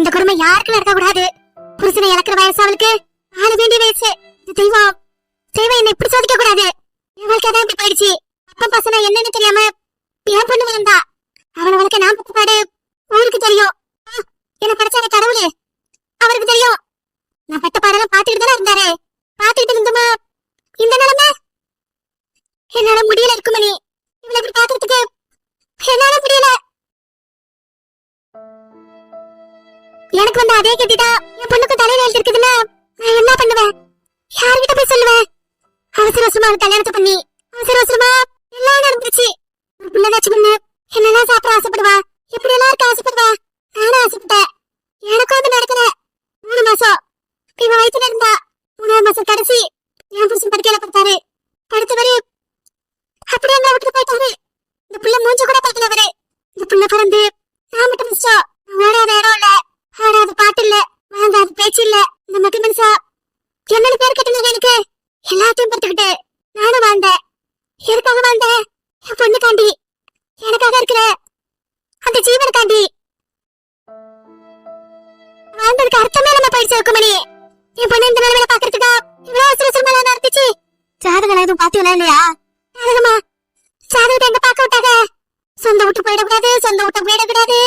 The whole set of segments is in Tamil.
இந்த கொடுமை யாருக்கும் நடக்க கூடாது. புருஷனை இழக்கிற வயசு அவளுக்கு. ஆள வேண்டிய வயசு. தெய்வம். தெய்வம் என்ன இப்படி சோதிக்க கூடாது. என் வாழ்க்கை தான் இப்படி போயிடுச்சு. அப்பா பசங்க என்னன்னு தெரியாம என் பொண்ணு விழுந்தா அவனை வளர்க்க நான் பட்ட பாடு ஊருக்கு தெரியும். என்ன படைச்சாங்க கடவுளு. அவருக்கு தெரியும். நான் பட்ட பாடெல்லாம் பாத்துக்கிட்டு தானே இருந்தாரு. பாத்துக்கிட்டு இருந்துமா? இந்த நிலைமை? என்னால முடியல இருக்குமணி. இவளை இப்படி பாக்குறதுக்கு என்னால முடியல. எனக்கு வந்து அதே கட்டிட்டா என் பொண்ணுக்கு தலையில எழுதிருக்குதுன்னா நான் என்ன பண்ணுவேன்? யார்கிட்ட போய் சொல்லுவேன்? அவசர அவசரமா கல்யாணத்தை பண்ணி அவசர அவசரமா எல்லாம் நடந்துருச்சு ஒரு பிள்ளைதாச்சு பொண்ணு என்னெல்லாம் சாப்பிட ஆசைப்படுவா? எப்படி எல்லாம் இருக்க ஆசைப்படுவா? நானும் ஆசைப்பட்டேன். எனக்கும் அது நடக்கல. மூணு மாசம். இப்ப இவ வயித்துல இருந்தா மூணாவது மாசம் கடைசி என் புருஷன் படுக்கையில படுத்தாரு. படுத்தவரு அப்படியே எங்களை விட்டு போயிட்டாரு. இந்த புள்ள மூஞ்ச கூட பார்க்கல அவரு. இந்த புள்ள பிறந்து நான் மட்டும் மிச்சம். ஓடாத இடம் இல்லை. ஆடாத பாட்டு இல்ல. வாங்காத பேச்சு இல்ல. இந்த மக்கள் மனுஷா என்னென்ன பேர் கட்டுனீங்க எனக்கு? எல்லாத்தையும் பொறுத்துக்கிட்டு நானும் வாழ்ந்தேன். எதுக்காக வாழ்ந்தேன்? என் பொண்ணுக்காண்டி. எனக்காக இருக்கிற அந்த ஜீவனுக்காண்டி. வாழ்ந்ததுக்கு அர்த்தமே நம்ம போயிடுச்சு இருக்குமணி என் பொண்ணு இந்த நிலைமையில பாக்குறதுக்கா இவ்வளவு அவசர அவசரமா நடந்துச்சு? ஜாதகம் எதுவும் பாத்தீங்களா இல்லையா ஜாதகமா? ஜாதகத்தை எங்க பார்க்க விட்டாங்க? சொந்த விட்டு போயிடக்கூடாது சொந்த விட்டு போயிடக்கூடாது.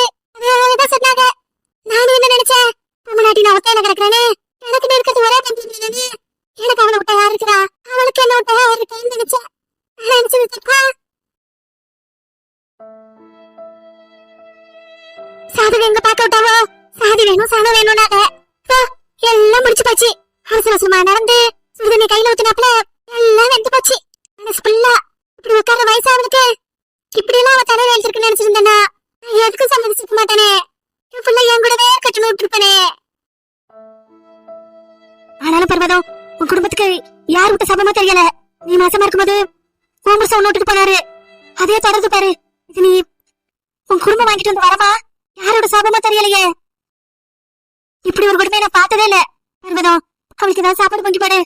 பார்த்ததே இல்ல பர்வதம் அவளுக்கு ஏதாவது சாப்பாடு கொஞ்சம் போடு.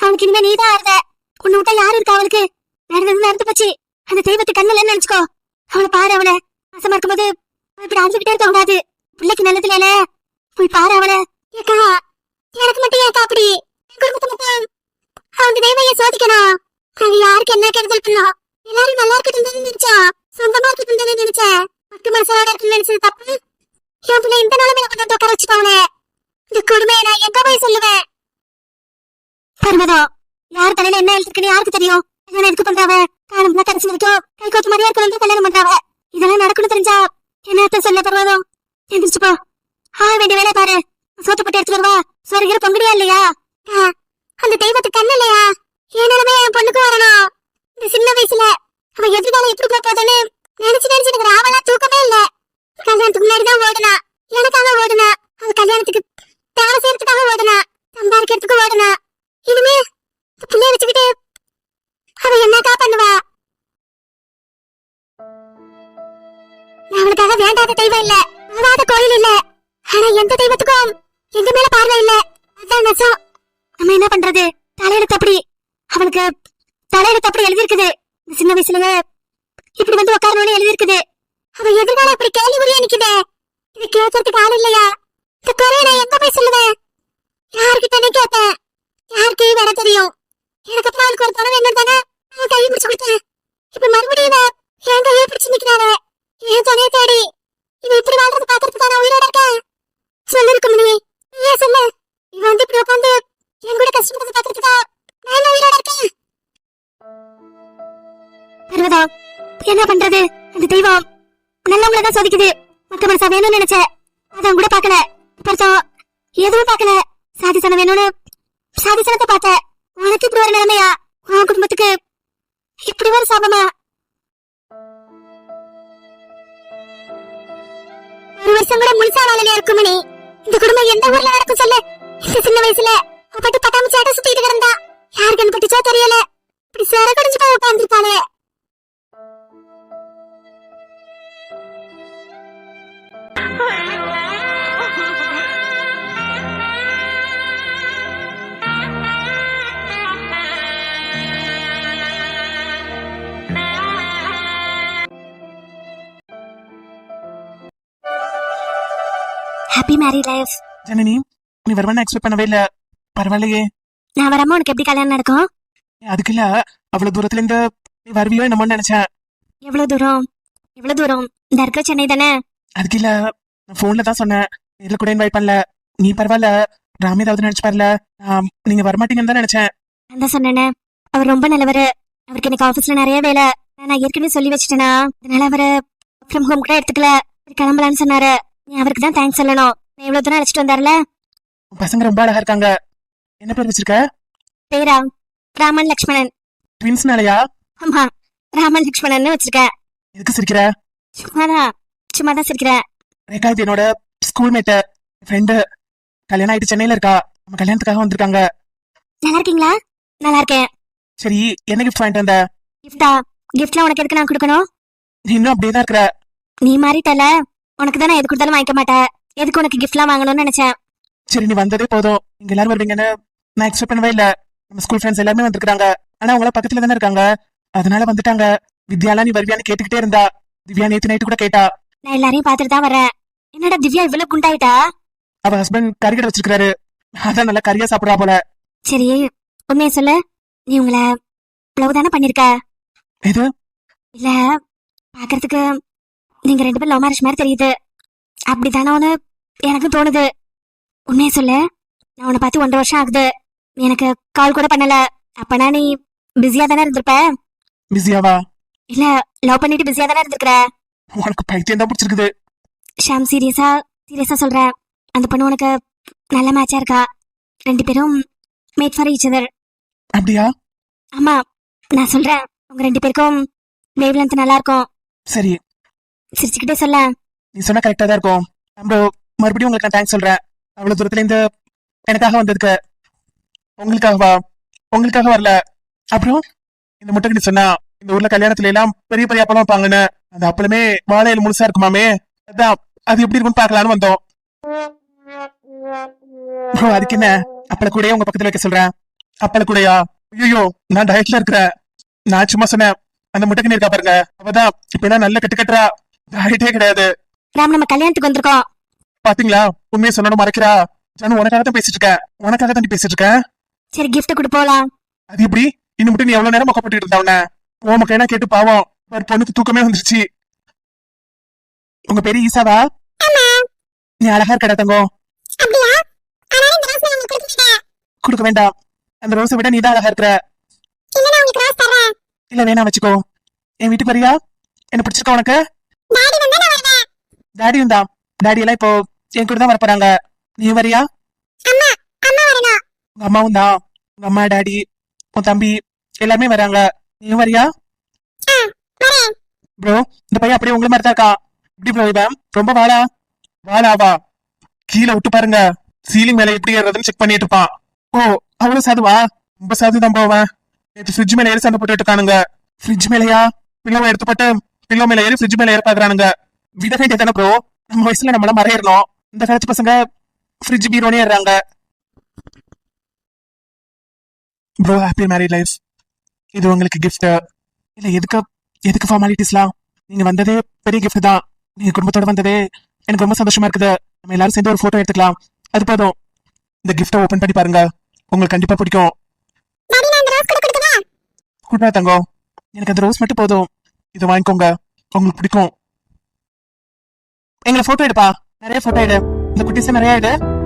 அவனுக்கு இனிமே நீதான் ஆறுத உன்னை விட்டா யாரு இருக்கா அவளுக்கு? நடந்தது நடந்து போச்சு. அந்த தெய்வத்தை கண்ணுல நினைச்சுக்கோ. அவளை பாரு அவளை. மாசமா இருக்கும்போது போது இப்படி அழுதுகிட்டே இருக்க கூடாது. பிள்ளைக்கு நல்லது இல்ல போய் பாரு அவளை. ஏக்கா எனக்கு மட்டும் ஏக்கா அப்படி. என் குடும்பத்தை மட்டும். அவங்க தெய்வைய சோதிக்கணும் நாங்க யாருக்கு என்ன கெடுதல் பண்ணோம் எல்லாரும் நல்லா இருக்கட்டும் நினைச்சா? சொந்தமா இருக்கட்டும் நினைச்சேன் பத்து மனசோட இருக்கணும் நினைச்சது தப்பு. என் பிள்ளை இந்த நிலைமையில கொண்டு வந்து உட்கார வச்சுட்டாங்களே இந்த கொடுமையை நான் எங்க போய் சொல்லுவேன் பர்வதம் யார் தலையில என்ன எழுத்துக்குன்னு யாருக்கு தெரியும்? என்ன எதுக்கு பண்றாவ? காலம் கடைசி வரைக்கும் கை கோத்து மாதிரியா இருக்கிறவங்க கல்யாணம் பண்றாவ? இதெல்லாம் நடக்கணும் தெரிஞ்சா என்ன அர்த்தம் சொல்ல பர்வதம் எந்திரிச்சு போ. ஆக வேண்டிய வேலை பாரு. சோத்து போட்டு எடுத்து வருவா. சொருகிற பொங்கடியா இல்லையா? அக்கா, அந்த தெய்வத்துக்கு கண்ணு இல்லையா? என் நிலைமை என் பொண்ணுக்கு வரணும். இந்த சின்ன வயசுல என் பாக்குறதுக்கா நான் என்ன உயிரோட இருக்கேன் பர்வதா என்ன பண்றது? அந்த தெய்வம் நல்லவங்கள தான் சோதிக்குது. மக்க மனசா வேணும்னு நினைச்சேன் அதான் கூட பாக்கல பரிசம் எதுவும் பாக்கல சாதிசனம் வேணும்னு சாதிசனத்தை பார்த்தேன் உனக்கு இப்படி ஒரு நிலைமையா? உன் குடும்பத்துக்கு இப்படி ஒரு சாபமா? ஒரு வருஷம் கூட முழுசா வாழலையா இருக்குமணி? இந்த குடும்பம் எந்த ஊர்ல நடக்கும் சொல்லு? இந்த சின்ன வயசுல. அப்பட்டு சேட்டை சுத்திட்டு கிடந்தா யாரு கண் பட்டுச்சோ தெரியல. இப்படி சேர கடிஞ்சு போய் உட்கார்ந்துருக்காளே ஹாப்பி மேரி லைஃப் ஜனனி நீ வருவான்னு எக்ஸ்பெக்ட் பண்ணவே இல்லை. பரவாயில்லையே. நான் வராம உனக்கு எப்படி கல்யாணம் நடக்கும்? அதுக்கு இல்ல அவ்வளவு தூரத்துல இருந்து நீ வருவியோ என்னமோன்னு நினைச்சேன். எவ்வளவு தூரம்? எவ்வளவு தூரம்? இந்த இருக்க சென்னை தானே? அதுக்கு இல்ல நான் போன்ல தான் சொன்னேன். நேர்ல கூட இன்வைட் பண்ணல. நீ பரவாயில்ல ராம் ஏதாவது நினைச்சு பாருல. நீங்க வரமாட்டீங்கன்னு தான் நினைச்சேன். நான் சொன்னேனே. அவர் ரொம்ப நல்லவர். அவருக்கு எனக்கு ஆபீஸ்ல நிறைய வேலை. நான் ஏற்கனவே சொல்லி வச்சுட்டேனா. அதனால அவரு ஃப்ரம் ஹோம் கூட எடுத்துக்கல. கிளம்பலான்னு சொன்னாரு. நீ அவருக்கு தான் தேங்க்ஸ் சொல்லணும். எவ்வளவு தூரம் அழைச்சிட்டு வந்தாருல? பசங்க ரொம்ப அழகா இருக்காங்க. என்ன பேர் வச்சிருக்க? பேரா ராமன் லக்ஷ்மணன். ட்வின்ஸ்னாலயா ஆமா ராமன் லக்ஷ்மணன் வச்சிருக்கேன் எதுக்கு சிரிக்கிற? சும்மாதான் சும்மாதான் சிரிக்கிறேன் ரேகா இது என்னோட ஸ்கூல் மேட்டு ஃப்ரெண்டு கல்யாணம் ஆயிட்டு சென்னையில இருக்கா? நம்ம கல்யாணத்துக்காக வந்திருக்காங்க. நல்லா இருக்கீங்களா? நல்லா இருக்கேன். சரி என்ன கிஃப்ட் வாங்கிட்டு வந்த? கிஃப்டா கிஃப்ட்லாம் உனக்கு எதுக்கு நான் கொடுக்கணும்? நீ இன்னும் அப்படியே தான் இருக்கிற. நீ மாறிட்டல உனக்கு தான் நான் எது கொடுத்தாலும் வாங்கிக்க மாட்டேன். எதுக்கு உனக்கு கிஃப்ட்லாம் வாங்கணும்னு நினைச்சேன்? சரி நீ வந்ததே போதும். இங்க எல்லாரும் வருவீங்கன்னு நான் எக்ஸ்பெக்ட் பண்ணவே இல்ல. நம்ம ஸ்கூல் ஃப்ரெண்ட்ஸ் எல்லாருமே வந்திருக்காங்க ஆனா அவங்கள பக்கத்துல தானே இருக்காங்க. அதனால வந்துட்டாங்க. வித்யாலா நீ வருவியான்னு கேட்டுக்கிட்டே இருந்தா. திவ்யா நேத்து நைட்டு கூட கேட்டா. நான் எல்லாரையும் பார்த்துட்டு தான் வரேன். என்னடா திவ்யா இவ்வளவு குண்டாயிட்டா? அவ ஹஸ்பண்ட் கறி கடை வச்சிருக்காரு அதான் நல்லா கறியா சாப்பிடுறா போல. சரி உண்மையை சொல்லு. நீ உங்களை லவ் தானே பண்ணிருக்க? இது இல்ல பாக்குறதுக்கு நீங்க ரெண்டு பேரும் லவ் மேரேஜ் மாதிரி தெரியுது. அப்படிதானோன்னு எனக்கு தோணுது. உண்மையை சொல்லு. நான் உன்னை பார்த்து ஒன்றரை வருஷம் ஆகுது. எனக்கு கால் கூட பண்ணல. அப்பனா நீ பிஸியா தானே இருந்திருப்ப? பிஸியாவா இல்ல லவ் பண்ணிட்டு பிஸியா தானே இருந்திருக்கிற? உனக்கு பைத்தியம் தான் பிடிச்சிருக்குது. ஷாம் சீரியஸா சீரியஸா சொல்றேன் அந்த பொண்ணு உனக்கு நல்ல மேட்சா இருக்கா? ரெண்டு பேரும் மேட் ஃபார் ஈச் அதர் அப்படியா? ஆமா நான் சொல்றேன். உங்க ரெண்டு பேருக்கும் வேவ் லென்த் நல்லா இருக்கும். சரி. சிரிச்சுக்கிட்டே சொல்ல நீ சொன்னா கரெக்டா தான் இருக்கும். நம்ம மறுபடியும் உங்களுக்கு நான் தேங்க்ஸ் சொல்றேன். அவ்வளவு தூரத்துல இருந்து எனக்காக வந்ததுக்கு உங்களுக்காகவா? உங்களுக்காக வரல. அப்புறம் இந்த முட்டை நீ சொன்னா இந்த ஊர்ல கல்யாணத்துல எல்லாம் பெரிய பெரிய அப்பளம் வைப்பாங்கன்னு அந்த அப்பளமே வாழையில முழுசா இருக்குமாமே? அதான் அது எப்படி இருக்கும்னு பார்க்கலான்னு வந்தோம். அதுக்கு என்ன? அப்பள கூடயே உங்க பக்கத்துல வைக்க சொல்றேன்? அப்பள கூடயா ஐயோ நான் டயட்ல இருக்கிறேன். நான் சும்மா சொன்னேன் அந்த முட்டைக்கு இருக்கா பாருங்க. அவதான் இப்ப நல்ல கட்டு கட்டுறா. டயட்டே கிடையாது. ராம் நம்ம கல்யாணத்துக்கு வந்திருக்கோம். பாத்தீங்களா? உண்மையை சொல்லணும் மறைக்கிறா. ஜானு உனக்காக தான் பேசிட்டு இருக்கேன். உனக்காக தான் பேசிட்டு இருக்கேன். சரி gift கொடு போலாம். அது எப்படி? இன்னும் மட்டும் நீ எவ்வளவு நேரம் மொக்கப்பட்டு இருந்தா உன்ன? உன் மக்கள் என்ன கேட்டு பாவம். ஒரு பொண்ணுக்கு தூக்கமே வந்துருச்சு. உங்க பேரு ஈசாவா? நீ அழகா இருக்கடா தங்கம் கொடுக்க வேண்டாம். அந்த ரோஸை விட நீ தான் அழகா இருக்கிற. இல்ல வேணா வச்சுக்கோ. என் வீட்டுக்கு வரியா? என்ன பிடிச்சிருக்கா உனக்கு? டாடியும் தான் டாடி எல்லாம் இப்போ என் கூட தான் வரப்போறாங்க. நீ வரியா? உங்க அம்மாவும் தான். உங்க அம்மா டாடி உன் தம்பி எல்லாருமே வராங்க. நீயும் வரியா? ப்ரோ இந்த பையன் அப்படியே உங்களை மாதிரி தான் இருக்கா இப்படி ப்ரோ இவன்? ரொம்ப வாழா வாழாவா கீழே விட்டு பாருங்க. சீலிங் மேல எப்படி ஏறுறதுன்னு செக் பண்ணிட்டு இருப்பான். ஓ அவ்வளவு சாதுவா? ரொம்ப சாது தான் போவன் நேற்று ஃப்ரிட்ஜ் மேல ஏறி சண்டை போட்டுட்டு இருக்கானுங்க. ஃப்ரிட்ஜ் மேலயா? பிள்ளை எடுத்து போட்டு பிள்ளை மேல ஏறி ஃப்ரிட்ஜ் மேல ஏற பாக்குறானுங்க. விட வேண்டியதானே ப்ரோ? நம்ம வயசுல நம்மள மறையிடணும் இந்த காலத்து பசங்க ஃப்ரிட்ஜ் பீரோனே ஏறாங்க ப்ரோ ஹாப்பி மேரிட் லைஃப் இது உங்களுக்கு கிஃப்ட் இல்ல எதுக்கு எதுக்கு ஃபார்மாலிட்டிஸ்லாம் நீங்க வந்ததே பெரிய கிஃப்ட் தான். நீங்க குடும்பத்தோட வந்ததே எனக்கு ரொம்ப சந்தோஷமா இருக்குது. நம்ம எல்லாரும் சேர்ந்து ஒரு போட்டோ எடுத்துக்கலாம். அது போதும். இந்த கிஃப்ட்டை ஓபன் பண்ணி பாருங்க. உங்களுக்கு கண்டிப்பா பிடிக்கும். குட்ரா தங்கம். எனக்கு அந்த ரோஸ் மட்டும் போதும். இதை வாங்கிக்கோங்க. உங்களுக்கு பிடிக்கும். எங்களை போட்டோ எடுப்பா. நிறைய போட்டோ எடு. இந்த குட்டீஸ் நிறைய எடு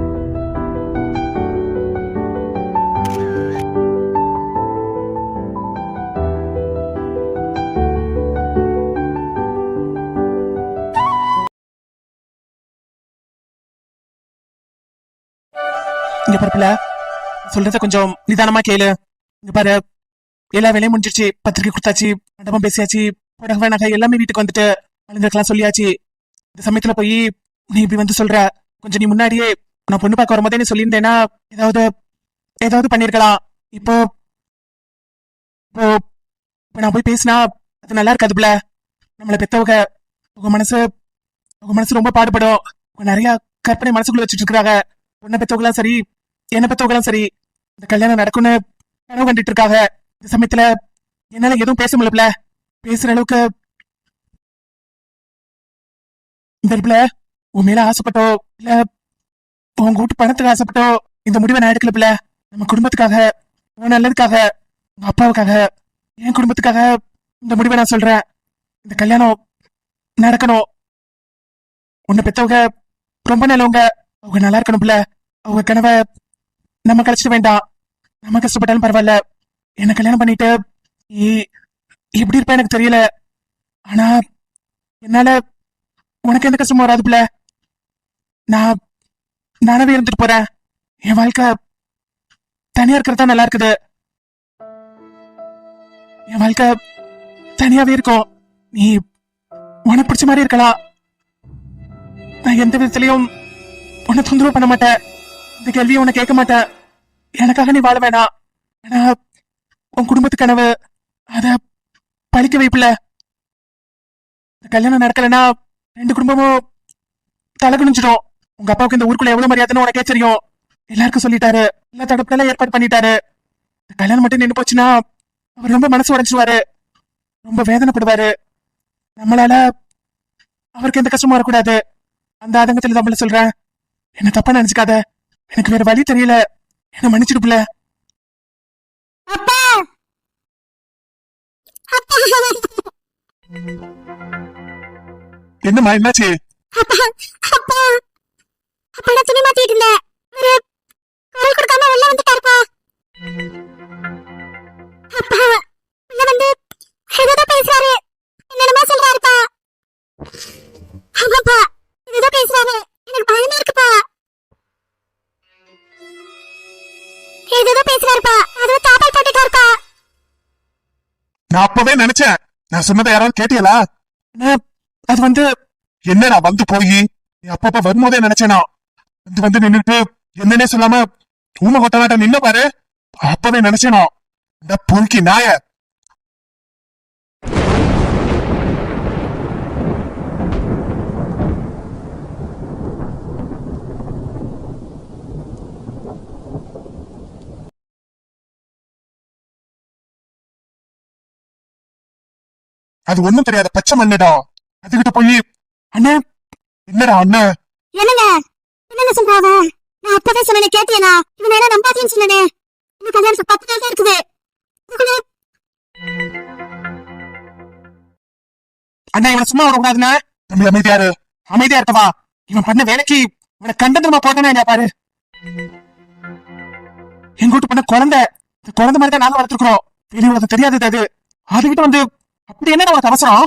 இங்க பரப்புல சொல்றத கொஞ்சம் நிதானமா கேளு. இங்க பாரு. எல்லா வேலையும் முடிஞ்சிருச்சு. பத்திரிக்கை கொடுத்தாச்சு. மண்டபம் பேசியாச்சு. புடவை நகை எல்லாமே வீட்டுக்கு வந்துட்டு ஆளுங்களுக்கெல்லாம் சொல்லியாச்சு. இந்த சமயத்துல போய் நீ இப்படி வந்து சொல்ற. கொஞ்சம் நீ முன்னாடியே நான் பொண்ணு பார்க்க வரும்போதே நீ சொல்லியிருந்தேன்னா ஏதாவது ஏதாவது பண்ணியிருக்கலாம். இப்போ இப்போ இப்போ நான் போய் பேசினா அது நல்லா இருக்காதுப்ல நம்மளை பெத்தவங்க உங்க மனசு உங்க மனசு ரொம்ப பாடுபடும். நிறைய கற்பனை மனசுக்குள்ள வச்சுட்டு இருக்காங்க உன்னை பெத்தவங்களாம் சரி என்ன பெத்தவங்களாம் சரி இந்த கல்யாணம் நடக்கும்னு கனவு கண்டுட்டு இருக்காங்க இந்த சமயத்துல என்னால எதுவும் பேச முடியல பேசுற அளவுக்கு இந்த இடத்துல உன் மேல ஆசைப்பட்டோ இல்ல உங்க கூட்டு பணத்துக்கு ஆசைப்பட்டோ இந்த முடிவை நான் எடுக்கல பிள்ள. நம்ம குடும்பத்துக்காக உன் நல்லதுக்காக உங்க அப்பாவுக்காக என் குடும்பத்துக்காக இந்த முடிவை நான் சொல்றேன். இந்த கல்யாணம் நடக்கணும். உன்னை பெத்தவங்க ரொம்ப நல்லவங்க. அவங்க நல்லா இருக்கணும் பிள்ள. அவங்க கனவை நம்ம கழிச்சிட வேண்டாம். நம்ம கஷ்டப்பட்டாலும் பரவாயில்ல. என்ன கல்யாணம் பண்ணிட்டு எப்படி இருப்பேன் எனக்கு தெரியல. ஆனா என்னால உனக்கு எந்த கஷ்டமும் வராது பிள்ள. நான் நானவே இருந்துட்டு போறேன். என் வாழ்க்கை தனியா இருக்கிறதா நல்லா இருக்குது. என் வாழ்க்கை தனியாவே இருக்கும். நீ உனக்கு பிடிச்ச மாதிரி இருக்கலாம். நான் எந்த விதத்திலையும் உன்னை தொந்தரவு பண்ண மாட்டேன். இந்த கேள்வியை உன்னை கேட்க மாட்டேன். எனக்காக நீ வாழ வேணாம். ஆனா உன் குடும்பத்து கனவு அத பழிக்க வைப்பில்ல. இந்த கல்யாணம் நடக்கலைன்னா ரெண்டு குடும்பமும் தலை குனிஞ்சிடும் உங்க அப்பாவுக்கு இந்த ஊருக்குள்ள எவ்வளவு மரியாதைன்னு உனக்கே தெரியும். எல்லாருக்கும் சொல்லிட்டாரு. எல்லா தடுப்புல ஏற்பாடு பண்ணிட்டாரு. கல்யாணம் மட்டும் நின்று போச்சுன்னா அவர் ரொம்ப மனசு உடைச்சிருவாரு ரொம்ப வேதனைப்படுவாரு. நம்மளால அவருக்கு எந்த கஷ்டமும் வரக்கூடாது. அந்த ஆதங்கத்துல நம்மள சொல்றேன். என்ன தப்பா நினைச்சுக்காத. எனக்கு வேற வழி தெரியல. என்ன மன்னிச்சிடு பிள்ளை. அப்பா! அப்பா! என்னம்மா என்னாச்சு? அப்பா அப்பா அப்பா நான் துணி மாத்திட்டு இருந்தேன் ஒரு குரல் கொடுக்காம உள்ள வந்துட்டாருப்பா. அப்பா உள்ள வந்து ஏதோ பேசுறாரு. என்னென்னமோ சொல்றாருப்பா. ஆமாப்பா ஏதோ பேசுறாரு. எனக்கு பயமா இருக்குப்பா. ஏதோ பேசுறாருப்பா. அதுவும் தாப்பால் போட்டுட்டாருப்பா நான் அப்பவே நினைச்சேன். நான் சொன்னதை யாராவது கேட்டியலா அது வந்து என்னடா வந்து போய்? நீ அப்பப்ப வரும்போதே நினைச்சேனா? வந்து நின்னுட்டு என்னன்னே சொல்லாம ஊம கொட்டலாட்ட நின்ன பாரு. அப்பவே நினைச்சேனோ. இந்த புல்கி நாய. அது ஒண்ணும் தெரியாத பச்சை மண்ணுடா. அதுகிட்ட போய் அண்ணா என்னடா அண்ணன் என்னங்க? என்னங்க சொல்றாவ நான் அப்பவே சொன்னேனே கேட்டியனா? இவன் என்ன நம்பாதீன்னு சொன்னனே. இன்னும் கல்யாணத்துக்கு பத்து நாள் தான் இருக்குது அண்ணா இவனை சும்மா விடக்கூடாதுண்ணா. தம்பி அமைதியாரு அமைதியா இருக்கவா இவன் பண்ண வேலைக்கு இவனை கண்டனமா போட்டனா பாரு. எங்க வீட்டு பண்ண குழந்தை இந்த குழந்தை மாதிரி தான் நாங்க வளர்த்துருக்குறோம். பெரியவங்களுக்கு தெரியாது தெரியாதது அது. அதுகிட்ட வந்து அப்படி என்ன உனக்கு அவசரம்?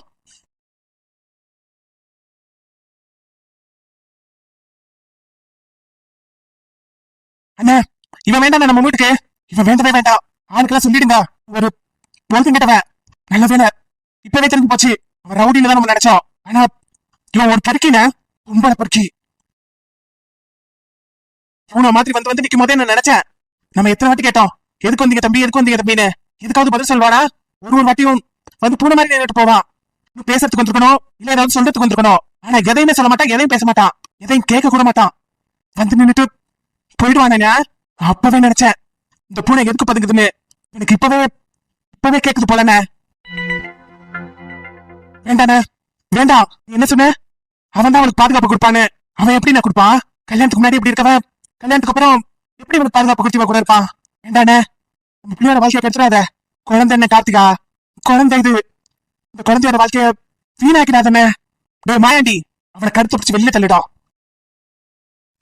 அண்ணா இவன் வேண்டாம் நம்ம வீட்டுக்கு. இவன் வேண்டவே வேண்டாம். ஆளுக்கெல்லாம் சொல்லிடுங்க. ஒரு பொழுது கிட்டவன் நல்ல வேலை இப்பவே தெரிஞ்சு போச்சு. அவன் ரவுடியில தான் நம்ம நினைச்சோம். ஆனா இவன் ஒரு பருக்கின ரொம்ப பருக்கி. இவனை மாதிரி வந்து வந்து நிற்கும் போதே நான் நினைச்சேன். நம்ம எத்தனை வாட்டி கேட்டோம். எதுக்கு வந்தீங்க தம்பி? எதுக்கு வந்தீங்க தம்பின்னு? எதுக்காவது பதில் சொல்வானா ஒரு ஒரு வாட்டியும் வந்து பூனை மாதிரி நின்றுட்டு போவான். இன்னும் பேசுறதுக்கு வந்திருக்கணும். இல்ல ஏதாவது சொல்றதுக்கு வந்திருக்கணும். ஆனா எதையுமே சொல்ல மாட்டான். எதையும் பேச மாட்டான். எதையும் கேட்க கூட மாட்டான். வந்து நின்னுட்டு போயிடுவானே அப்பவே நினைச்சேன். இந்த பூனை எதுக்கு பதுங்குதுன்னு. எனக்கு இப்பவே இப்பவே கேக்குது போலண்ணே. வேண்டாண்ணே. வேண்டாம். நீ என்ன சொன்ன? அவன் தான் அவனுக்கு பாதுகாப்பு கொடுப்பான்னு. அவன் எப்படி நான் கொடுப்பான்? கல்யாணத்துக்கு முன்னாடி எப்படி இருக்கவன்? கல்யாணத்துக்கு அப்புறம் எப்படி அவனுக்கு பாதுகாப்பு கொடுத்து கூட இருப்பான்? வேண்டாண்ணே. நம்ம பிள்ளையோட வாழ்க்கையை கெடுத்துறாத குழந்தை என்ன கார்த்திகா. குழந்தை இது. இந்த குழந்தையோட வாழ்க்கைய வீணாக்கிடாதண்ணே. மாயாண்டி. அவனை கருத்து பிடிச்சி வெளியே தள்ளிடும்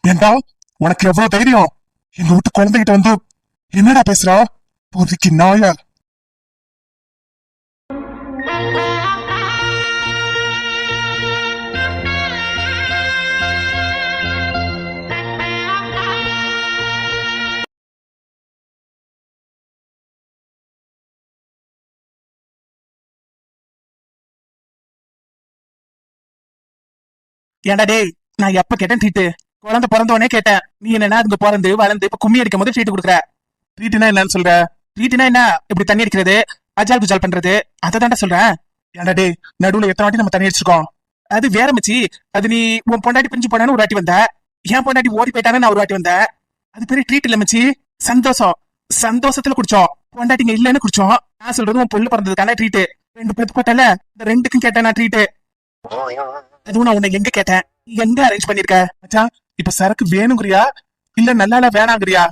ஏண்டா? உனக்கு எவ்வளவு தைரியம்? எங்க வீட்டு குழந்தைகிட்ட வந்து என்னடா பேசுறா? பொறுக்கி நாயா. ஏன்டா டேய் நான் எப்ப கேட்டேன் ட்ரீட்டு குழந்தை பிறந்தவனே கேட்டேன் நீ என்னன்னா அதுங்க பிறந்து வளர்ந்து இப்ப கும்மி அடிக்கும் போது ட்ரீட் கொடுக்குற? ட்ரீட்னா என்னன்னு சொல்ற? ட்ரீட்னா என்ன? இப்படி தண்ணி அடிக்கிறது அஜால் குஜால் பண்றது? அதை தாண்டா சொல்றேன். ஏன்டா டேய் நடுவுல எத்தனை வாட்டி நம்ம தண்ணி அடிச்சிருக்கோம்? அது வேற மச்சி அது நீ உன் பொண்டாட்டி பிரிஞ்சு போனான்னு ஒரு வாட்டி வந்த. என் பொண்டாட்டி ஓடி போயிட்டானு நான் ஒரு வாட்டி வந்தேன் அது பெரிய ட்ரீட் இல்ல மச்சி. சந்தோஷம். சந்தோஷத்துல குடிச்சோம். பொண்டாட்டிங்க இல்லன்னு குடிச்சோம். நான் சொல்றது உன் பொண்ணு பிறந்ததுக்கான ட்ரீட் ரெண்டு பேருக்கு போட்டல இந்த ரெண்டுக்கும் கேட்டேன் நான் ட்ரீட் அதுவும் நான் உன்னை எங்க கேட்டேன்? எங்க அரேஞ்ச் பண்ணிருக்க மச்சான்? இப்ப சரக்கு வேணுங்கிறியா? இல்ல நல்லால வேணாங்கிறியா?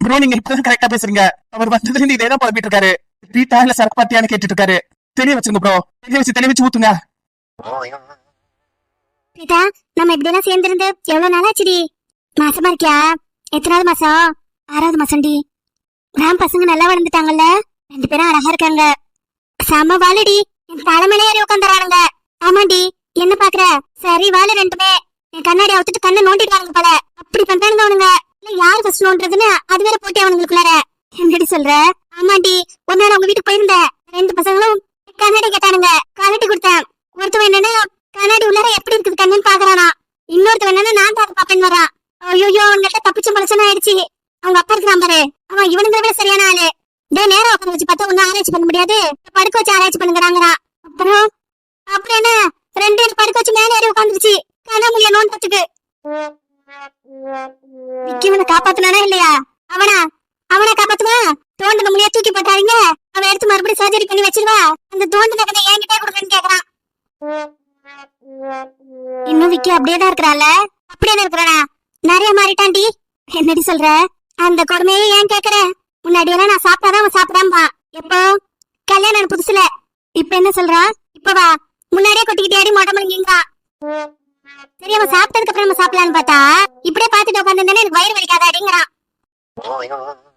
ப்ரோ நீங்க இப்பதான் கரெக்டா பேசுறீங்க. அவர் வந்ததுல இருந்து இதேதான் போயிட்டு இருக்காரு வீட்டா இல்ல சரக்கு பார்த்தியான்னு கேட்டுட்டு இருக்காரு தெரிய வச்சுங்க ப்ரோ தெரிய வச்சு தெளிய வச்சு ஊத்துங்க. பிரீதா நம்ம இப்படி எல்லாம் சேர்ந்திருந்து எவ்வளவு நாள் ஆச்சுடி? மாசமா இருக்கியா? எத்தனாவது மாசம்? ஆறாவது மாசம்டி. நான் பசங்க நல்லா வளர்ந்துட்டாங்கல்ல? ரெண்டு பேரும் அழகா இருக்காங்க. செம வாழடி என் தலைமையிலே ஏறி உட்காந்துறானுங்க ஆமாண்டி என்ன பாக்குற? சரி வாழ ரெண்டுமே. என் கண்ணாடி அவுத்துட்டு கண்ணை நோண்டிடுவாங்க போல. அப்படி பண்றானுங்க அவனுங்க. இல்ல யார் ஃபர்ஸ்ட் நோண்டுறதுன்னு அது வேற போட்டி அவனுங்களுக்குள்ளார. என்னடி சொல்ற? ஆமாண்டி ஒரு நாள் அவங்க வீட்டுக்கு போயிருந்தேன் ரெண்டு பசங்களும் கண்ணாடி கேட்டானுங்க. கழட்டி கொடுத்தேன். ஒருத்தவன் என்னன்னா கண்ணாடி உள்ளார எப்படி இருக்குது கண்ணுன்னு பாக்குறானா. இன்னொருத்தவன் என்னன்னா நான் தான் பாப்பேன்னு வரான். ஐயோ அவங்கள்ட்ட தப்பிச்சு பழச்சனா ஆயிடுச்சு. அவங்க அப்பா இருக்கிறான் பாரு. அவன் இவனுங்களை விட சரியான ஆளு. டே நேரம் உட்கார வச்சு பார்த்தா ஒன்னும் ஆராய்ச்சி பண்ண முடியாது. படுக்க வச்சு ஆராய்ச்சி பண்ணுங்கிறாங்கிறான் அப்புறம் அப்புறம் என்ன? ரெண்டு படுக்க வச்சு மேலே ஏறி உட்காந்துருச்சு கண்ண முடிய நோண்டத்துக்கு விக்கி இவனை காப்பாத்துனானா இல்லையா? அவனா? அவனை காப்பாத்துவா? தோண்டின முடியா தூக்கி போட்டாருங்க அவன் எடுத்து மறுபடியும் சர்ஜரி பண்ணி வச்சிருவா. அந்த தோண்டின கதை என்கிட்டே கொடுக்கன்னு கேக்குறான். இன்னும் விக்கி அப்படியே தான் இருக்கிறாள் அப்படியே தான் இருக்கிறானா? நிறைய மாறிட்டான்டி. என்னடி சொல்ற? அந்த கொடுமையை ஏன் கேக்குற? முன்னாடி எல்லாம் நான் சாப்பிட்டாதான் அவன் சாப்பிடாம்பா எப்போ? கல்யாணம் புதுசுல. இப்ப என்ன சொல்றா? இப்ப வா. முன்னாடியே கொட்டிக்கிட்டே அடி மொட்டை மணிங்கிறான் சரி அவன் சாப்பிட்டதுக்கு அப்புறம் நம்ம சாப்பிடலான்னு பார்த்தா இப்படியே பாத்துட்டு உட்காந்துருந்தேனே எனக்கு வயிறு வலிக்காத அப்படிங்கிறான்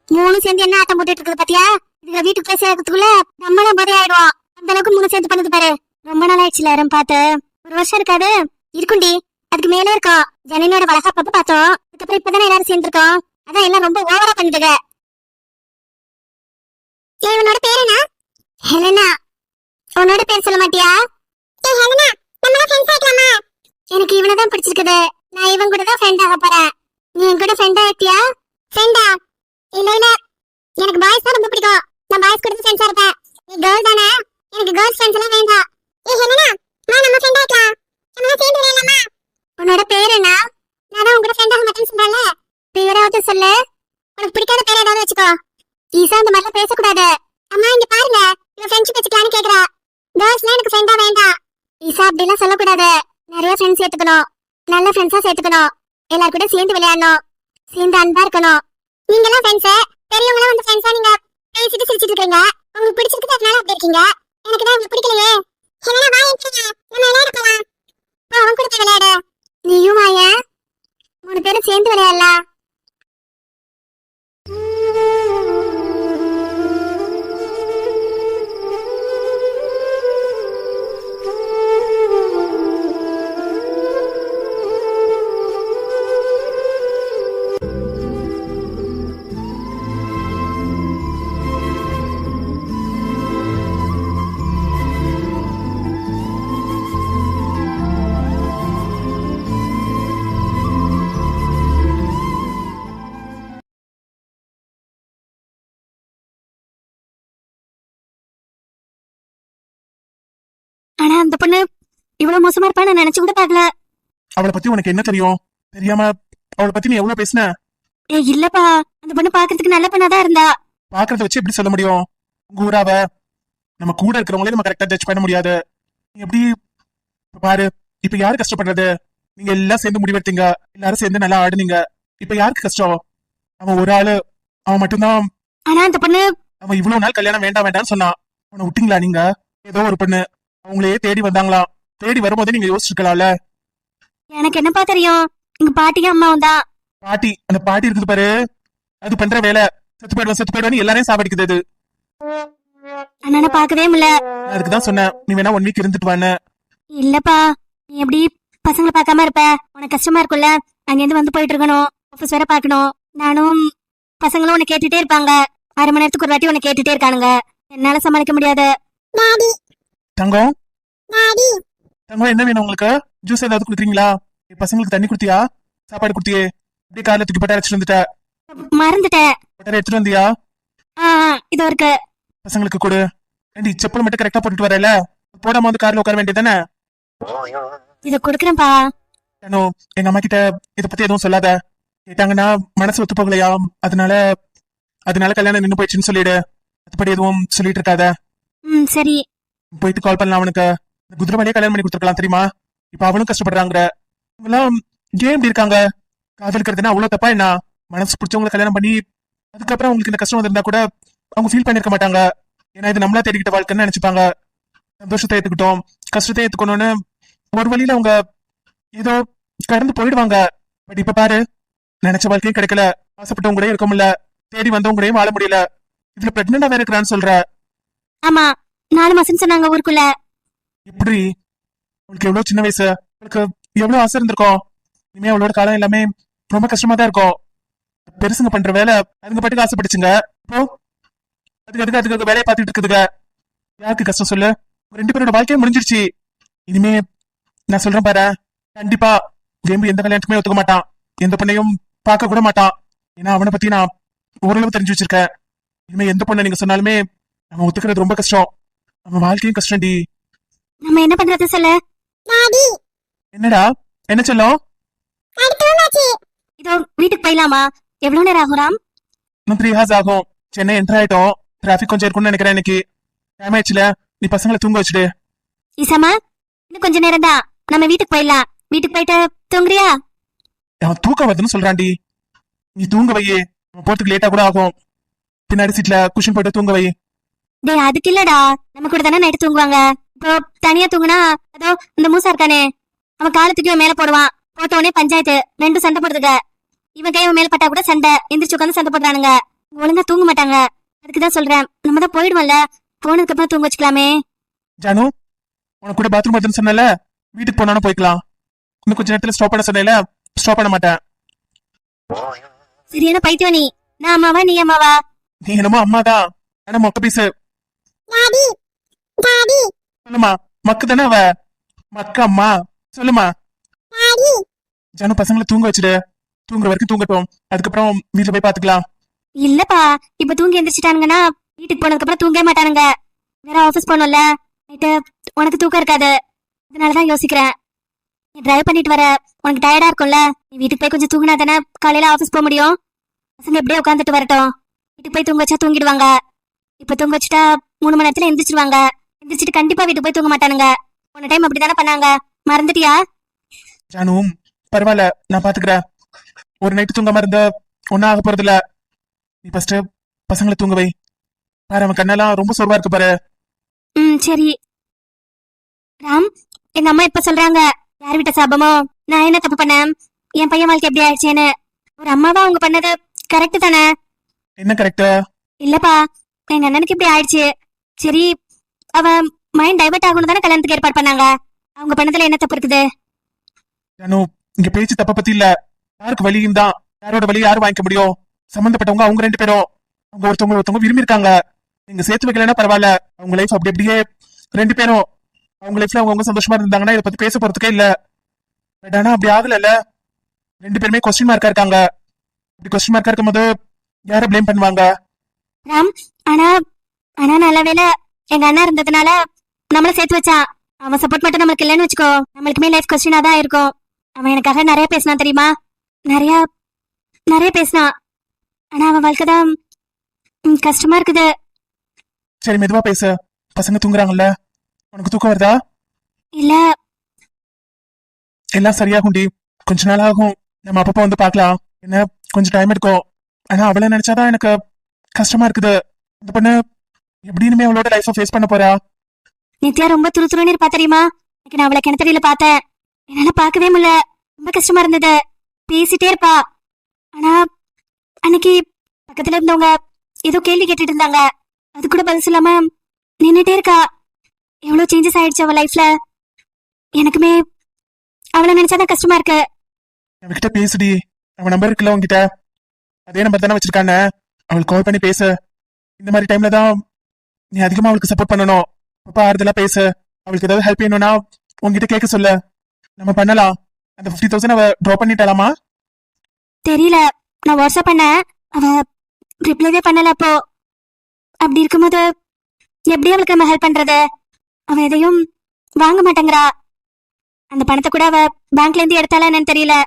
மூணு சேர்ந்து என்ன ஆட்டம் போட்டுட்டு இருக்குது பாத்தியா? இதுல வீட்டுக்கு போய் சேர்க்கறதுக்குள்ள நம்மளும் போதே ஆயிடுவோம் அந்த அளவுக்கு மூணு சேர்ந்து பண்ணது பாரு. ரொம்ப நாள் ஆயிடுச்சு யாரும் பார்த்து. ஒரு வருஷம் இருக்காது. இருக்குண்டி. அதுக்கு மேலே இருக்கும். ஜனனியோட வளகாப்பப்ப பார்த்தோம். அதுக்கப்புறம் இப்பதானே எல்லாரும் சேர்ந்துருக்கோம். அதான் எல்லாம் ரொம்ப ஓவரா பண்ணிட்டுங்க இவனோட பேர் என்ன? ஹெலனா. உன்னோட பேர் சொல்ல மாட்டியா? ஏய் ஹெலனா. நம்ம ஃப்ரெண்ட்ஸ் ஆகலாமா எனக்கு இவனை தான் பிடிச்சிருக்குது. நான் இவன் கூட தான் ஃப்ரெண்ட் ஆக போறேன். நீ என் கூட ஃப்ரெண்ட் ஆகிட்டியா ஃப்ரெண்டா இல்ல இல்ல எனக்கு பாய்ஸ் தான் ரொம்ப பிடிக்கும். நான் பாய்ஸ் கூட ஃப்ரெண்ட்ஸா இருப்பேன் நீ கேர்ள் தானே எனக்கு கேர்ள்ஸ் ஃப்ரெண்ட்ஸ் எல்லாம் வேண்டாம் ஏய் ஹெலனா நான் நம்ம ஃப்ரெண்ட் ஆயிக்கலாம் நம்ம சேர்ந்து விளையாடலாமா உன்னோட பேர் என்ன நான் தான் உங்களோட ஃப்ரெண்ட் ஆக மாட்டேன்னு சொல்றேன்ல பேராவது சொல்லு உனக்கு பிடிக்காத பேர் ஏதாவது வச்சுக்கோ ஈசா இந்த மாதிரிலாம் பேசக்கூடாது அம்மா இங்க பாருங்க இவன் ஃப்ரெண்ட்ஷிப் வச்சுக்கலான்னு கேக்குறா கேர்ள்ஸ்லாம் எனக்கு ஃப்ரெண்டா வேண்டாம் ஈசா அப்படிலாம் சொல்லக்கூடாது நிறைய ஃப்ரெண்ட்ஸ் சேர்த்துக்கணும். நல்ல ஃப்ரெண்ட்ஸா சேர்த்துக்கணும். எல்லார் கூட சேர்ந்து விளையாடணும். சேர்ந்து அன்பா இருக்கணும். நீங்க எல்லாம் ஃப்ரெண்ட்ஸ் பெரியவங்க வந்து ஃப்ரெண்ட்ஸா நீங்க பேசிட்டு சிரிச்சிட்டு இருக்கீங்க. உங்களுக்கு பிடிச்சிருக்கு அதனால அப்படி இருக்கீங்க. எனக்கு தான் உங்களுக்கு பிடிக்கலையே. என்ன வா என்கிட்ட நம்ம விளையாட போலாம் அவன் கூட நீயும் வாய? மூணு பேரும் சேர்ந்து விளையாடலாம். இவ்வளவு மோசமா இருப்பா நான் நினைச்சு கூட பார்க்கல. அவளை பத்தி உனக்கு என்ன தெரியும்? தெரியாம அவளை பத்தி நீ எவ்வளவு பேசுன? ஏ இல்லப்பா. அந்த பொண்ணு பாக்குறதுக்கு நல்ல பொண்ணாதான் இருந்தா. பாக்குறத வச்சு எப்படி சொல்ல முடியும்? உங்க ஊராவ. நம்ம கூட இருக்கிறவங்களே நம்ம கரெக்டா ஜட்ஜ் பண்ண முடியாது. நீ எப்படி பாரு இப்ப யாரு கஷ்டப்படுறது? நீங்க எல்லாம் சேர்ந்து முடிவெடுத்தீங்க. எல்லாரும் சேர்ந்து நல்லா ஆடுனீங்க. இப்ப யாருக்கு கஷ்டம்? அவன் ஒரு ஆளு. அவன் மட்டும்தான். ஆனா அந்த பொண்ணு அவன் இவ்வளவு நாள் கல்யாணம் வேண்டாம் வேண்டாம்னு சொன்னான். அவனை விட்டீங்களா நீங்க? ஏதோ ஒரு பொண்ணு. அவங்களே தேடி வந்தாங்களாம். தேடி வரும்போதே நீங்க யோசிச்சிருக்கலாம்ல? எனக்கு என்னப்பா தெரியும்? எங்க பாட்டியும் அம்மாவும் தான். பாட்டி அந்த பாட்டி இருக்குது பாரு. அது பண்ற வேலை. செத்து போயிடுவேன் செத்து போயிடுவேன் எல்லாரையும் சாவடிக்குது அது. அண்ணனை பார்க்கவே முடியல. நான் அதுக்கு தான் சொன்னேன். நீ வேணா ஒன் வீக் இருந்துட்டு வான்னு. இல்லப்பா நீ எப்படி பசங்களை பார்க்காம இருப்ப? உனக்கு கஷ்டமா இருக்கும்ல? அங்கேருந்து வந்து போயிட்டு இருக்கணும். ஆஃபீஸ் வேற பார்க்கணும். நானும் பசங்களும் உன்னை கேட்டுட்டே இருப்பாங்க. அரை மணி நேரத்துக்கு ஒரு வாட்டி உன்னை கேட்டுட்டே இருக்கானுங்க. என்னால சமாளிக்க முடியாது. தங்கம்? தங்கம் என்ன வேணும் உங்களுக்கு? ஜூஸ் ஏதாவது குடுக்குறீங்களா? பசங்களுக்கு தண்ணி குடுத்தியா? சாப்பாடு குடுத்தியே. அப்படியே காலைல தூக்கி பட்டார எடுத்துட்டு வந்துட்ட. மறந்துட்டேன் பட்டார எடுத்துட்டு வந்தியா? இதோ இருக்கு. பசங்களுக்கு கொடு. ஏண்டி செப்பல் மட்டும் கரெக்டா போட்டுட்டு வரல போடாம வந்து கார்ல உட்கார வேண்டியதானே இத கொடுக்குறேன்ப்பா. தனு எங்க அம்மா கிட்ட இத பத்தி எதுவும் சொல்லாத. கேட்டாங்கன்னா மனசு ஒத்து போகலையா? அதனால அதனால கல்யாணம் நின்னு போயிடுச்சுன்னு சொல்லிடு. மத்தபடி எதுவும் சொல்லிட்டு இருக்காத. ம் சரி. போயிட்டு கால் பண்ணலாம் அவனுக்கு. இந்த குதிரமலையே கல்யாணம் பண்ணி கொடுத்துருக்கலாம் தெரியுமா? இப்ப அவளும் கஷ்டப்படுறாங்கிற. இவங்கெல்லாம் ஏன் இப்படி இருக்காங்க? காதலிக்கிறதுனா அவ்வளவு தப்பா என்ன? மனசு பிடிச்சவங்களை கல்யாணம் பண்ணி அதுக்கப்புறம் அவங்களுக்கு இந்த கஷ்டம் வந்திருந்தா கூட அவங்க ஃபீல் பண்ணிருக்க மாட்டாங்க. ஏன்னா இது நம்மளா தேடிக்கிட்ட வாழ்க்கைன்னு நினைச்சுப்பாங்க. சந்தோஷத்தை ஏத்துக்கிட்டோம். கஷ்டத்தை ஏத்துக்கணும்னு ஒரு வழியில அவங்க ஏதோ கடந்து போயிடுவாங்க. பட் இப்ப பாரு நினைச்ச வாழ்க்கையும் கிடைக்கல. ஆசைப்பட்டவங்களே இருக்க முடியல. தேடி வந்தவங்களையும் வாழ முடியல. இதுல பிரெக்னண்டா வேற இருக்கிறான்னு சொல்ற. ஆமா நாலு மாசம் சொன்னாங்க ஊருக்குள்ள. எப்படி? அவளுக்கு எவ்வளவு சின்ன வயசு? அவளுக்கு எவ்வளவு ஆசை இருந்திருக்கோம் இனிமே அவளோட காலம் எல்லாமே ரொம்ப கஷ்டமா தான் இருக்கும். பெருசுங்க பண்ற வேலை அதுங்க பாட்டுக்கு ஆசைப்பட்டுச்சுங்க இப்போ அதுக்கு அதுக்கு அதுக்கு வேலையை பார்த்துட்டு இருக்குதுங்க. யாருக்கு கஷ்டம் சொல்லு? ரெண்டு பேரோட வாழ்க்கையே முடிஞ்சிருச்சு. இனிமே நான் சொல்றேன் பாரு. கண்டிப்பா கேம்பு எந்த கல்யாணத்துக்குமே ஒத்துக்க மாட்டான். எந்த பொண்ணையும் பார்க்க கூட மாட்டான். ஏன்னா அவனை பத்தி நான் ஓரளவு தெரிஞ்சு வச்சிருக்கேன். இனிமே எந்த பொண்ணை நீங்க சொன்னாலுமே அவன் ஒத்துக்கிறது ரொம்ப கஷ்டம். அவன் வாழ்க்கையும் கஷ்டம் டி நம்ம என்ன பண்றது சொல்லு? என்னடா? என்ன சொல்லும்? இதோ வீட்டுக்கு போயிடலாமா? எவ்வளவு நேரம் ஆகும் ராம்? இன்னும் த்ரீ ஹார்ஸ் ஆகும். சென்னை என்டர் ஆயிட்டோம். டிராபிக் கொஞ்சம் இருக்கும்னு நினைக்கிறேன் இன்னைக்கு. டைம் ஆயிடுச்சுல. நீ பசங்களை தூங்க வச்சுடு. இசமா இன்னும் கொஞ்ச நேரம் தான். நம்ம வீட்டுக்கு போயிடலாம். வீட்டுக்கு போயிட்டு தூங்குறியா? அவன் தூக்கம் வருதுன்னு சொல்றான்டி நீ தூங்க வையே போறதுக்கு லேட்டா கூட ஆகும். பின்னாடி சீட்ல குஷன் போட்டு தூங்க வை. டேய் அதுக்கு இல்லடா. நம்ம கூட தானே நைட்டு தூங்குவாங்க. இப்போ தனியா தூங்குனா அதோ இந்த மூசா இருக்கானே. அவன் காலத்துக்கு இவன் மேல போடுவான். போட்ட உடனே பஞ்சாயத்து ரெண்டும் சண்டை போடுதுங்க. இவன் கை மேல பட்டா கூட சண்டை. எந்திரிச்சு உட்காந்து சண்டை போடுறானுங்க. ஒழுங்கா தூங்க மாட்டாங்க. அதுக்குதான் சொல்றேன். நம்ம தான் போயிடுவோம்ல. போனதுக்கு அப்புறம் தூங்க வச்சுக்கலாமே. ஜானு உனக்கு கூட பாத்ரூம் வருதுன்னு சொன்னல வீட்டுக்கு போனாலும் போய்க்கலாம். இன்னும் கொஞ்ச நேரத்துல ஸ்டாப் பண்ண சொன்னேல ஸ்டாப் பண்ண மாட்டேன். சரியான பைத்தியம் நீ நான் அம்மாவா நீ அம்மாவா? நீ என்னமோ அம்மாதான். ஆனா மொக்க பீஸ்? சொல்லுமா? மக்கு தானே அவ? மக்க அம்மா சொல்லுமா ஜானு பசங்களை தூங்க வச்சுடு. தூங்குற வரைக்கும் தூங்கட்டும். அதுக்கப்புறம் வீட்டுல போய் பாத்துக்கலாம். இல்லப்பா. இப்ப தூங்கி எந்திரிச்சிட்டானுங்கன்னா வீட்டுக்கு போனதுக்கு அப்புறம் தூங்கவே மாட்டானுங்க. வேற ஆபீஸ் போகணும்ல. நைட்டு உனக்கு தூக்கம் இருக்காது. அதனாலதான் யோசிக்கிறேன். நீ டிரைவ் பண்ணிட்டு வர. உனக்கு டயர்டா இருக்கும்ல? நீ வீட்டுக்கு போய் கொஞ்சம் தூங்கினா தானே காலையில ஆபீஸ் போக முடியும். பசங்க எப்படியே உட்காந்துட்டு வரட்டும். வீட்டுக்கு போய் தூங்க வச்சா தூங்கிடுவாங்க. இப்ப தூங்க வச்சுட்டா மூணு மணி நேரத்துல எந்திரிச்சிருவாங்க. எந்திரிச்சிட்டு கண்டிப்பா வீட்டுக்கு போய் தூங்க மாட்டானுங்க. போன டைம் அப்படிதானே பண்ணாங்க. மறந்துட்டியா? ஜானு பரவாயில்ல நான் பாத்துக்கிறேன். ஒரு நைட்டு தூங்காம இருந்த ஒன்னும் ஆக போறது இல்ல நீ ஃபர்ஸ்ட் பசங்களை தூங்க வை. பாரு அவன் கண்ணெல்லாம் ரொம்ப சோர்வா இருக்கு பாரு. ம் சரி. ராம் எங்க அம்மா இப்ப சொல்றாங்க? யார் வீட்ட சாபமோ? நான் என்ன தப்பு பண்ணேன்? என் பையன் வாழ்க்கை எப்படி ஆயிடுச்சேன்னு. ஒரு அம்மாவா அவங்க பண்ணது கரெக்ட் தானே? என்ன கரெக்ட் இல்லப்பா எங்க அண்ணனுக்கு இப்படி ஆயிடுச்சு. சரி அவன் மைண்ட் டைவர்ட் ஆகணும் தானே கல்யாணத்துக்கு ஏற்பாடு பண்ணாங்க? அவங்க பண்ணதுல என்ன தப்பு இருக்குது ஜானு இங்க பேச்சு தப்ப பத்தி இல்ல. யாருக்கு வழியும் தான்? யாரோட வழி யாரும் வாங்கிக்க முடியும்? சம்பந்தப்பட்டவங்க அவங்க ரெண்டு பேரும். அவங்க ஒருத்தவங்க ஒருத்தவங்க விரும்பி இருக்காங்க நீங்க சேர்த்து வைக்கலன்னா பரவாயில்ல. அவங்க லைஃப் அப்படி அப்படியே ரெண்டு பேரும். அவங்க லைஃப்ல அவங்க சந்தோஷமா இருந்தாங்கன்னா இதை பத்தி பேச போறதுக்கே இல்ல. பட் ஆனா அப்படி ஆகல ரெண்டு பேருமே கொஸ்டின் மார்க்கா இருக்காங்க. அப்படி கொஸ்டின் மார்க்கா இருக்கும்போது யாரை ப்ளேம் பண்ணுவாங்க? ராம் ஆனா ஆனா நல்ல வேளை எங்க அண்ணா இருந்ததுனால நம்மள சேர்த்து வச்சான் அவன் சப்போர்ட் மட்டும் நம்மளுக்கு இல்லைன்னு வச்சுக்கோ. நம்மளுக்குமே லைஃப் கொஸ்டினா தான் இருக்கும். அவன் எனக்காக நிறைய பேசினான் தெரியுமா? நிறைய நிறைய பேசினான். ஆனா அவன் வாழ்க்கை தான் கஷ்டமா இருக்குது. சரி மெதுவா பேசு. பசங்க தூங்குறாங்கல்ல? உனக்கு தூக்கம் வருதா? இல்ல. எல்லாம் சரியாகும்டி. கொஞ்ச நாள் ஆகும். நம்ம அப்பப்போ வந்து பார்க்கலாம். என்ன கொஞ்சம் டைம் எடுக்கும் ஆனா அவளை நினைச்சாதான் எனக்கு கஷ்டமா இருக்குது. இந்த பொண்ணு எப்படினுமே அவளோட லைஃப ஃபேஸ் பண்ண போறா? நித்யா ரொம்ப துரு துருன்னு இருப்பா தெரியுமா? எனக்கு நான் அவளை கிணத்தடியில பார்த்தேன். என்னால பார்க்கவே முடியல. ரொம்ப கஷ்டமா இருந்தது. பேசிட்டே இருப்பா. ஆனா அன்னைக்கு பக்கத்துல இருந்தவங்க ஏதோ கேள்வி கேட்டுட்டு இருந்தாங்க. அது கூட பதில் சொல்லாம நின்னுட்டே இருக்கா. எவ்வளவு சேஞ்சஸ் ஆயிடுச்சு அவ லைஃப்ல எனக்குமே அவளை நினைச்சாதான் கஷ்டமா இருக்கு. அவகிட்ட பேசுடி. அவன் நம்பர் இருக்குல்ல உன்கிட்ட? அதே நம்பர் தானே வச்சிருக்காங்க அவளுக்கு கால் பண்ணி பேசு. இந்த மாதிரி டைம்ல தான் நீ அதிகமா அவளுக்கு சப்போர்ட் பண்ணணும். அப்பா ஆறுதலா பேசு. அவளுக்கு ஏதாவது ஹெல்ப் வேணும்னா உங்ககிட்ட கேட்க சொல்லு. நம்ம பண்ணலாம். அந்த ஃபிஃப்டி தௌசண்ட் அவ ட்ராப் பண்ணிட்டாலாமா? தெரியல. நான் வாட்ஸ்அப் பண்ணேன். அவ ரிப்ளைவே பண்ணல அப்போ. அப்படி இருக்கும்போது எப்படி அவளுக்கு நம்ம ஹெல்ப் பண்றது? அவ எதையும் வாங்க மாட்டேங்கிறா. அந்த பணத்தை கூட அவ பேங்க்ல இருந்து எடுத்தாளா என்னன்னு தெரியல.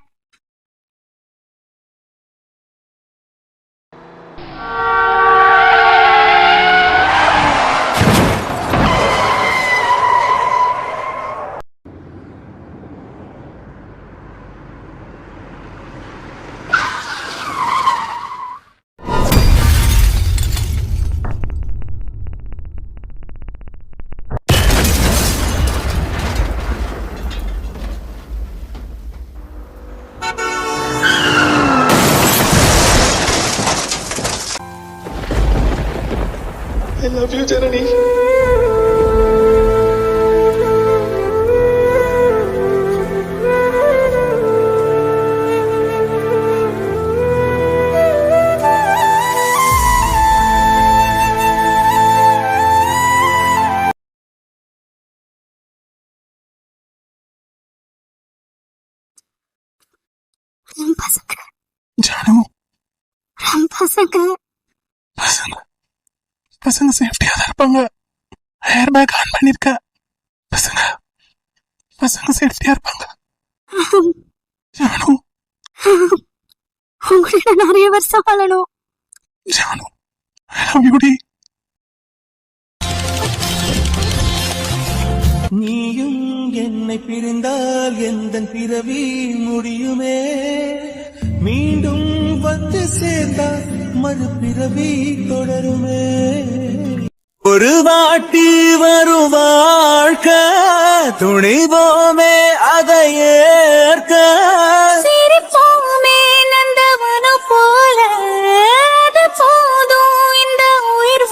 பசங்க. பசங்க. பசங்க சேஃப்டியா தான் இருப்பாங்க. ஹேர் பேக் ஆன் பண்ணிருக்க. பசங்க. பசங்க சேஃப்டியா இருப்பாங்க. ஜானு. உங்களை நான் நிறைய வருஷம் வாழணும் ஜானு. ஐ லவ் யூ டி நீயும் என்னை பிரிந்தால் எந்த பிறவி முடியுமே? மீண்டும் வந்து சேர்ந்தால் மறுபிறவி தொடருமே. ஒரு வாட்டி வரும் வாழ்க்கை துணிவோமே அதை ஏற்க. சிரிப்போமே நந்தவனம் போல அது போதும் இந்த உயிர்